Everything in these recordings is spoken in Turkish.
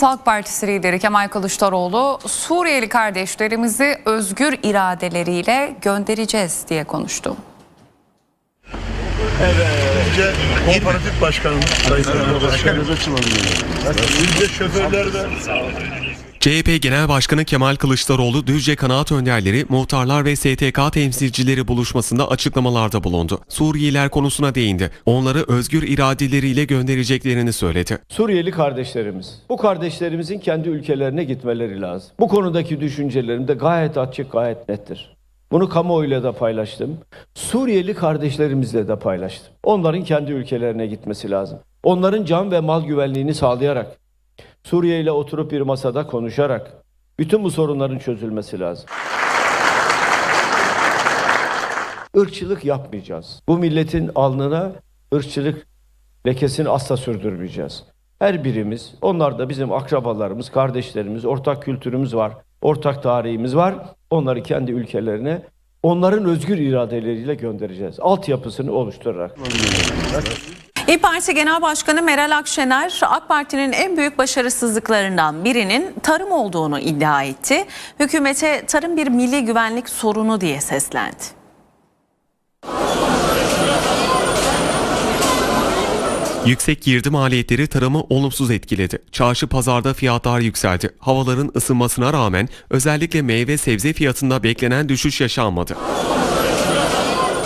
Halk Partisi lideri Kemal Kılıçdaroğlu Suriyeli kardeşlerimizi özgür iradeleriyle göndereceğiz diye konuştu. Önce kooperatif başkanımız Sayın Cumhurbaşkanımız Bizce şoförler de CHP Genel Başkanı Kemal Kılıçdaroğlu, Düzce kanaat önderleri, muhtarlar ve STK temsilcileri buluşmasında açıklamalarda bulundu. Suriyeliler konusuna değindi. Onları özgür iradeleriyle göndereceklerini söyledi. Suriyeli kardeşlerimiz. Bu kardeşlerimizin kendi ülkelerine gitmeleri lazım. Bu konudaki düşüncelerim de gayet açık, gayet nettir. Bunu kamuoyuyla da paylaştım. Suriyeli kardeşlerimizle de paylaştım. Onların kendi ülkelerine gitmesi lazım. Onların can ve mal güvenliğini sağlayarak, Suriye ile oturup bir masada konuşarak bütün bu sorunların çözülmesi lazım. Irkçılık yapmayacağız. Bu milletin alnına ırkçılık lekesini asla sürdürmeyeceğiz. Her birimiz, onlar da bizim akrabalarımız, kardeşlerimiz, ortak kültürümüz var, ortak tarihimiz var. Onları kendi ülkelerine, onların özgür iradeleriyle göndereceğiz. Altyapısını oluşturarak. İYİ Parti Genel Başkanı Meral Akşener, AK Parti'nin en büyük başarısızlıklarından birinin tarım olduğunu iddia etti. Hükümete tarım bir milli güvenlik sorunu diye seslendi. Yüksek girdi maliyetleri tarımı olumsuz etkiledi. Çarşı pazarda fiyatlar yükseldi. Havaların ısınmasına rağmen özellikle meyve sebze fiyatında beklenen düşüş yaşanmadı.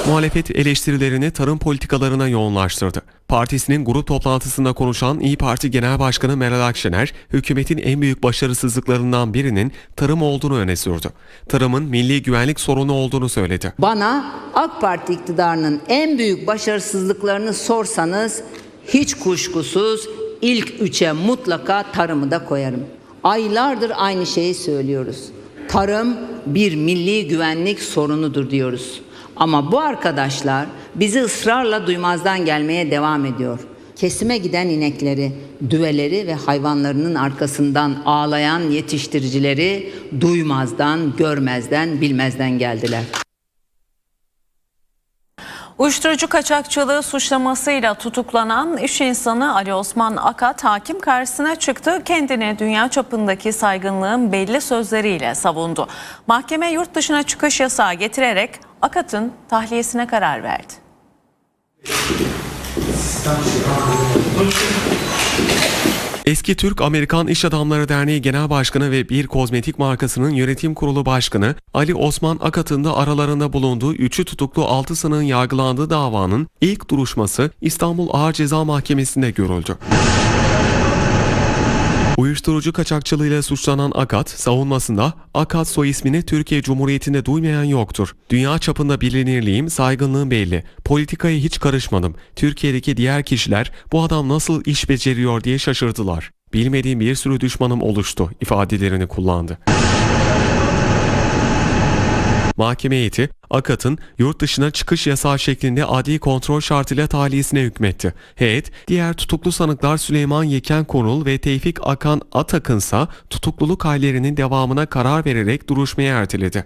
Muhalefet eleştirilerini tarım politikalarına yoğunlaştırdı. Partisinin grup toplantısında konuşan İyi Parti Genel Başkanı Meral Akşener, hükümetin en büyük başarısızlıklarından birinin tarım olduğunu öne sürdü. Tarımın milli güvenlik sorunu olduğunu söyledi. Bana AK Parti iktidarının en büyük başarısızlıklarını sorsanız hiç kuşkusuz ilk üçe mutlaka tarımı da koyarım. Aylardır aynı şeyi söylüyoruz. Tarım bir milli güvenlik sorunudur diyoruz. Ama bu arkadaşlar bizi ısrarla duymazdan gelmeye devam ediyor. Kesime giden inekleri, düveleri ve hayvanlarının arkasından ağlayan yetiştiricileri duymazdan, görmezden, bilmezden geldiler. Uyuşturucu kaçakçılığı suçlamasıyla tutuklanan iş insanı Ali Osman Akat hakim karşısına çıktı. Kendini dünya çapındaki saygınlığın belli sözleriyle savundu. Mahkeme yurt dışına çıkış yasağı getirerek Akat'ın tahliyesine karar verdi. Eski Türk Amerikan İş Adamları Derneği Genel Başkanı ve bir kozmetik markasının yönetim kurulu başkanı Ali Osman Akat'ın da aralarında bulunduğu üçü tutuklu 6 sanığın yargılandığı davanın ilk duruşması İstanbul Ağır Ceza Mahkemesi'nde görüldü. Uyuşturucu kaçakçılığıyla suçlanan Akat, savunmasında Akat soy ismini Türkiye Cumhuriyeti'nde duymayan yoktur. Dünya çapında bilinirliğim, saygınlığım belli. Politikaya hiç karışmadım. Türkiye'deki diğer kişiler bu adam nasıl iş beceriyor diye şaşırdılar. Bilmediğim bir sürü düşmanım oluştu ifadelerini kullandı. Mahkeme heyeti Akat'ın yurt dışına çıkış yasağı şeklinde adli kontrol şartıyla tahliyesine hükmetti. Heyet, diğer tutuklu sanıklar Süleyman Yeken Konul ve Tevfik Akan Atakınsa tutukluluk hallerinin devamına karar vererek duruşmayı erteledi.